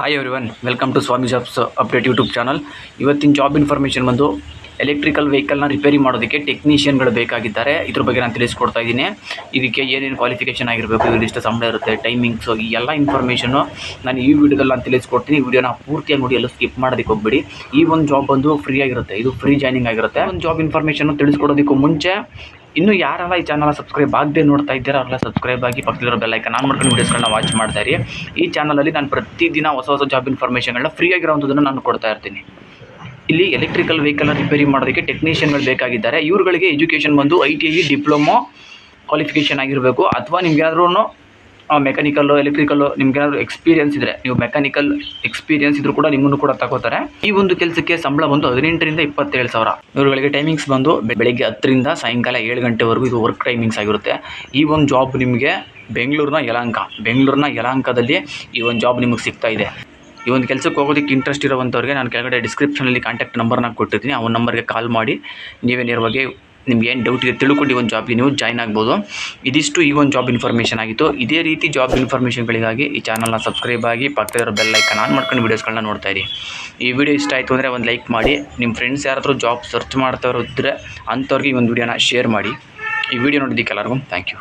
Hi everyone welcome to Swamy jobs update YouTube channel ಇವತ್ತಿನ job information ಬಂದು electrical ವೆಹಿಕಲ್ನ repair ಮಾಡೋದಕ್ಕೆ ಟೆಕ್ನಿಷಿಯನ್ಗಳು ಬೇಕಾಗಿದ್ದಾರೆ. ಇದ್ರ ಬಗ್ಗೆ ನಾನು ತಿಳಿಸ್ಕೊಡ್ತಾ ಇದ್ದೀನಿ. ಇದಕ್ಕೆ ಏನೇನು ಕ್ವಾಲಿಫಿಕೇಷನ್ ಆಗಿರಬೇಕು ಇದಿಷ್ಟು ಸಂಬಳ ಇರುತ್ತೆ ಟೈಮಿಂಗ್ಸು ಈ ಎಲ್ಲ ಇನ್ಫಾರ್ಮೇಷನು ನಾನು ಈ ವಿಡಿಯೋದಲ್ಲಿ ನಾನು ತಿಳಿಸ್ಕೊಡ್ತೀನಿ. ಈ ವಿಡಿಯೋನ ಪೂರ್ತಿಯಾಗಿ ನೋಡಿ, ಎಲ್ಲ ಸ್ಕಿಪ್ ಮಾಡೋದಕ್ಕೆ ಹೋಗ್ಬಿಡಿ. ಈ ಒಂದು ಜಾಬ್ ಬಂದು ಫ್ರೀ ಆಗಿರುತ್ತೆ, ಇದು ಫ್ರೀ ಜಾಯ್ನಿಂಗ್ ಆಗಿರುತ್ತೆ. ಒಂದು ಜಾಬ್ ಇನ್ಫಾರ್ಮೇಷನ್ ತಿಳಿಸ್ಕೊಡೋದಕ್ಕೂ ಮುಂಚೆ, ಇನ್ನು ಯಾರೆಲ್ಲ ಈ ಚಾನಲ್ ಸಬ್ಸ್ಕ್ರೈಬ್ ಆಗದೆ ನೋಡ್ತಾ ಇದ್ದೀರಾ ಅವರೆಲ್ಲ ಸಬ್ಸ್ಕ್ರೈಬ್ ಆಗಿ ಪಕ್ಕದಲ್ಲಿರೋ ಬೆಲ್ ಐಕನ್ ಆನ್ ಮಾಡ್ಕೊಂಡು ವೀಡಿಯೋಸ್ಗಳನ್ನ ವಾಚ್ ಮಾಡ್ತಾ ಇರಿ. ಈ ಚಾನಲಲ್ಲಿ ನಾನು ಪ್ರತಿದಿನ ಹೊಸ ಹೊಸ ಜಾಬ್ ಇನ್ಫಾರ್ಮೇಷನ್ಗಳನ್ನ ಫ್ರೀ ಆಗಿರೋವಂಥದ್ದನ್ನು ನಾನು ಕೊಡ್ತಾ ಇರ್ತೀನಿ. ಇಲ್ಲಿ ಎಲೆಕ್ಟ್ರಿಕಲ್ ವೆಹಿಕಲ್ನ ರಿಪೇರಿ ಮಾಡೋದಕ್ಕೆ ಟೆಕ್ನಿಷಿಯನ್ಗಳು ಬೇಕಾಗಿದ್ದಾರೆ. ಇವ್ರುಗಳಿಗೆ ಎಜುಕೇಷನ್ ಬಂದು I T I diploma qualification ಆಗಿರಬೇಕು. ಅಥವಾ ನಿಮ್ಗೇನಾದ್ರೂ ಮೆಕ್ಯಾನಿಕಲ್ಲು ಎಲೆಕ್ಟ್ರಿಕಲ್ಲು ನಿಮ್ಗೇನಾದ್ರು ಎಕ್ಸ್ಪೀರಿಯನ್ಸ್ ಇದ್ದರೆ ನೀವು ಮೆಕ್ಯಾನಿಕಲ್ ಎಕ್ಸ್ಪೀರಿಯನ್ಸ್ ಇದ್ರೂ ಕೂಡ ನಿಮ್ಮನ್ನು ಕೂಡ ತಗೋತಾರೆ. ಈ ಒಂದು ಕೆಲಸಕ್ಕೆ ಸಂಬಳ ಬಂದು ಹದಿನೆಂಟರಿಂದ ಇಪ್ಪತ್ತೇಳು ಸಾವಿರ. ಇವರುಗಳಿಗೆ ಟೈಮಿಂಗ್ಸ್ ಬಂದು ಬೆಳಿಗ್ಗೆ ಹತ್ತರಿಂದ ಸಾಯಂಕಾಲ ಏಳು ಗಂಟೆವರೆಗೂ ಇದು ವರ್ಕ್ ಟೈಮಿಂಗ್ಸ್ ಆಗಿರುತ್ತೆ. ಈ ಒಂದು ಜಾಬ್ ನಿಮಗೆ ಬೆಂಗಳೂರಿನ ಯಲಹಂಕ, ಬೆಂಗಳೂರಿನ ಯಲಹಂಕದಲ್ಲಿ ಈ ಒಂದು ಜಾಬ್ ನಿಮಗೆ ಸಿಗ್ತಾ ಇದೆ. ಈ ಒಂದು ಕೆಲಸಕ್ಕೆ ಹೋಗೋದಕ್ಕೆ ಇಂಟ್ರೆಸ್ಟ್ ಇರೋವಂಥವ್ರಿಗೆ ನಾನು ಕೆಳಗಡೆ ಡಿಸ್ಕ್ರಿಪ್ಷನಲ್ಲಿ ಕಾಂಟ್ಯಾಕ್ಟ್ ನಂಬರ್ನ ಕೊಟ್ಟಿರ್ತೀನಿ ಆ ನಂಬರ್ಗೆ ಕಾಲ್ ಮಾಡಿ. ನೀವೇ ನೇರವಾಗಿ ನಿಮ್ಗೆ ಏನು ಡೌಟ್ ಇದೆ ತಿಳ್ಕೊಂಡು ಈ ಒಂದು ಜಾಬ್ಗೆ ನೀವು ಜಾಯ್ನ್ ಆಗ್ಬೋದು. ಇದಿಷ್ಟು ಈ ಒಂದು ಜಾಬ್ ಇನ್ಫಾರ್ಮೇಷನ್ ಆಗಿತ್ತು. ಇದೇ ರೀತಿ ಜಾಬ್ ಇನ್ಫಾರ್ಮೇಷನ್ಗಳಿಗಾಗಿ ಈ ಚಾನಲ್ನ ಸಬ್ಸ್ಕ್ರೈಬ್ ಆಗಿ, ಪಕ್ಕದಲ್ಲಿರೋ ಬೆಲ್ ಐಕನ್ ಆನ್ ಮಾಡ್ಕೊಂಡು ವೀಡಿಯೋಸ್ಗಳನ್ನ ನೋಡ್ತಾ ಇರಿ. ಈ ವಿಡಿಯೋ ಇಷ್ಟ ಆಯಿತು ಅಂದರೆ ಒಂದು ಲೈಕ್ ಮಾಡಿ. ನಿಮ್ಮ ಫ್ರೆಂಡ್ಸ್ ಯಾರಾದರೂ ಜಾಬ್ ಸರ್ಚ್ ಮಾಡ್ತಾ ಇದ್ದರೆ ಅಂಥವ್ರಿಗೆ ಈ ಒಂದು ವಿಡಿಯೋನ ಶೇರ್ ಮಾಡಿ. ಈ ವಿಡಿಯೋ ನೋಡಿದ್ದಕ್ಕೆ ಎಲ್ಲರಿಗೂ ಥ್ಯಾಂಕ್ ಯು